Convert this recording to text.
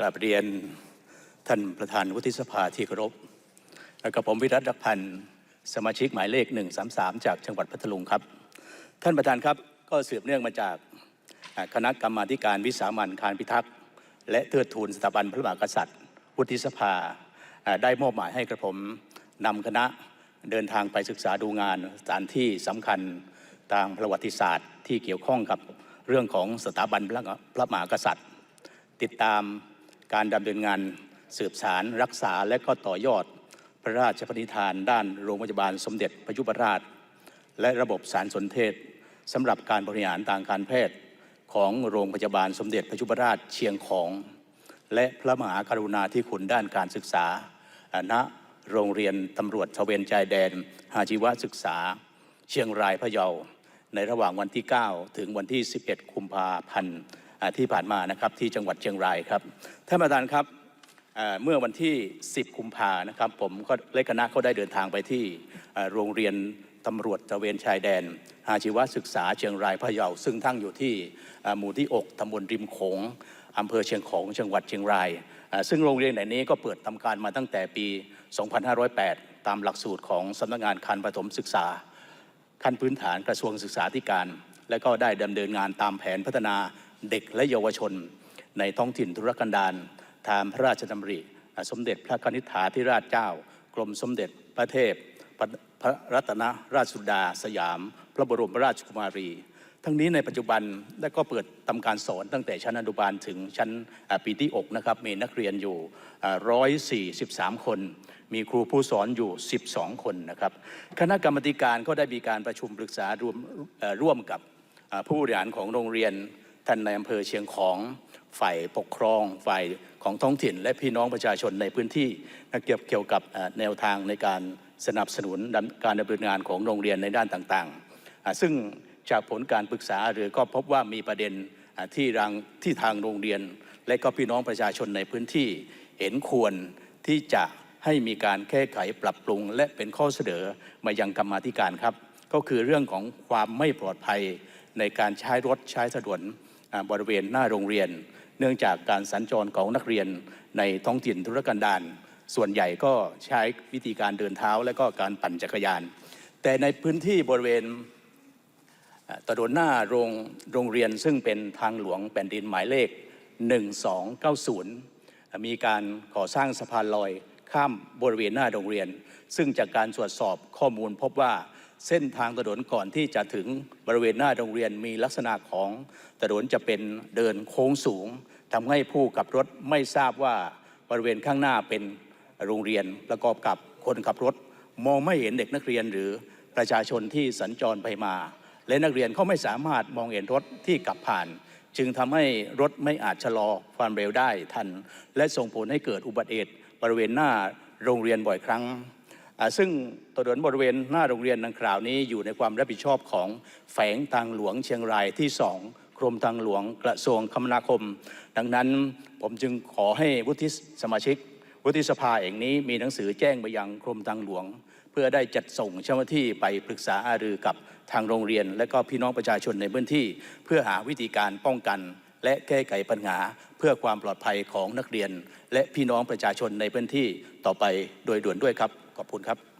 กราบเรียนท่านประธานวุฒิสภาที่เคารพ และกับผมวิรัตรักพันธ์สมาชิกหมายเลข 133 จากจังหวัดพัทลุงครับ ท่านประธานครับก็สืบเนื่องมาจากคณะกรรมาการวิสามันการพิทักษ์ และเทิดทูนสถาบันพระมหากษัตริย์ วุฒิสภาอ่าได้มอบหมายให้กระผมนำคณะเดินทางไปศึกษาดูงานสถานที่สำคัญทางประวัติศาสตร์ที่เกี่ยวข้องกับเรื่องของสถาบันพระมหากษัตริย์ ติดตาม การดำเนินงานสืบสารรักษาและก็ต่อยอด พระราชปณิธานด้านโรงพยาบาลสมเด็จพระยุพราช และระบบสารสนเทศสำหรับการบริหารทางการแพทย์ของโรงพยาบาลสมเด็จพระยุพราชเชียงของ และพระมหากรุณาธิคุณด้านการศึกษาณโรงเรียนตำรวจทเวนชายแดนหาชีวศึกษา เชียงรายพะเยาในระหว่างวันที่ 9 ถึงวันที่ 11กุมภาพันธ์ ที่ผ่านมานะครับที่จังหวัดเชียงรายครับท่านประธานครับเมื่อวันที่ 10 กุมภานะครับผมก็และคณะเขาได้เดินทางไปที่โรงเรียนตำรวจตระเวนชายแดน อาชีวศึกษาเชียงรายพะเยาซึ่งตั้งอยู่ที่หมู่ที่ 6ตำบลริมโขงอำเภอเชียงของจังหวัดเชียงราย ซึ่งโรงเรียนแห่งนี้ก็เปิดทำการมาตั้งแต่ปี 2508 ตามหลักสูตรของสำนักงานการประถมศึกษา ขั้นพื้นฐานกระทรวงศึกษาธิการ และก็ได้ดำเนินงานตามแผนพัฒนา เด็กและเยาวชน ในท้องถิ่นธุรกันดารตามพระราชดำริ สมเด็จพระนิธิฐาธิราชเจ้า กรมสมเด็จพระเทพพระพระรัตนราชสุดาสยาม พระบรมราชกุมารี ทั้งนี้ในปัจจุบันได้ก็เปิดทำการสอนตั้งแต่ชั้นอนุบาลถึงชั้นปีที่6นะครับมีนักเรียนอยู่ร้อยสี่สิบสามคน มีครูผู้สอนอยู่ 12 คนนะครับคณะกรรมาธิการก็ได้มีการประชุมปรึกษารวมร่วมกับผู้บริหารของโรงเรียน ท่านในอำเภอเชียงของฝ่ายปกครองฝ่ายของท้องถิ่น และพี่น้องประชาชนในพื้นที่นะเกี่ยวเกี่ยวกับแนวทางในการสนับสนุนการดำเนินงานของโรงเรียนในด้านต่างๆ ซึ่งจากผลการปรึกษาหรือก็พบว่ามีประเด็นที่รังที่ทางโรงเรียน และก็พี่น้องประชาชนในพื้นที่ เห็นควรที่จะให้มีการแก้ไขปรับปรุง และเป็นข้อเสนอมายังกรรมาธิการครับ ก็คือเรื่องของความไม่ปลอดภัยในการใช้รถใช้ถนน บริเวณหน้าโรงเรียน เนื่องจากการสัญจรของนักเรียนในท้องถิ่นธุรกันดารส่วนใหญ่ก็ใช้วิธีการเดินเท้าและก็การปั่นจักรยาน แต่ในพื้นที่บริเวณอ่าถนนหน้าโรงโรงเรียนซึ่งเป็นทางหลวงแผ่นดินหมายเลข 1290อ่ามีการก่อสร้างสะพานลอยข้ามบริเวณหน้าโรงเรียน ซึ่งจากการตรวจสอบข้อมูลพบว่า เส้นทางถนนก่อนที่จะถึงบริเวณหน้าโรงเรียนมีลักษณะของถนนจะเป็นเดินโค้งสูงทำให้ผู้ขับรถไม่ทราบว่าบริเวณข้างหน้าเป็นโรงเรียนประกอบกับคนขับรถ มองไม่เห็นเด็กนักเรียนหรือประชาชนที่สัญจรไปมา และนักเรียนเขาไม่สามารถมองเห็นรถที่ขับผ่าน จึงทำให้รถไม่อาจชะลอความเร็วได้ทัน และส่งผลให้เกิดอุบัติเหตุบริเวณหน้าโรงเรียนบ่อยครั้ง ซึ่งถนนบริเวณหน้าโรงเรียนดังกล่าวนี้อยู่ในความรับผิดชอบของแฝงทางหลวงเชียงรายที่สองกรมทางหลวงกระทรวงคมนาคม ดังนั้นผมจึงขอให้วุฒิสมาชิก วุฒิสภาเองนี้มีหนังสือแจ้งไปยังกรมทางหลวง เพื่อได้จัดส่งเจ้าหน้าที่ไปปรึกษาอารือกับทางโรงเรียน และก็พี่น้องประชาชนในพื้นที่ เพื่อหาวิธีการป้องกัน และแก้ไขปัญหา เพื่อความปลอดภัยของนักเรียน และพี่น้องประชาชนในพื้นที่ต่อไปโดยด่วนด้วยครับ ขอบคุณครับ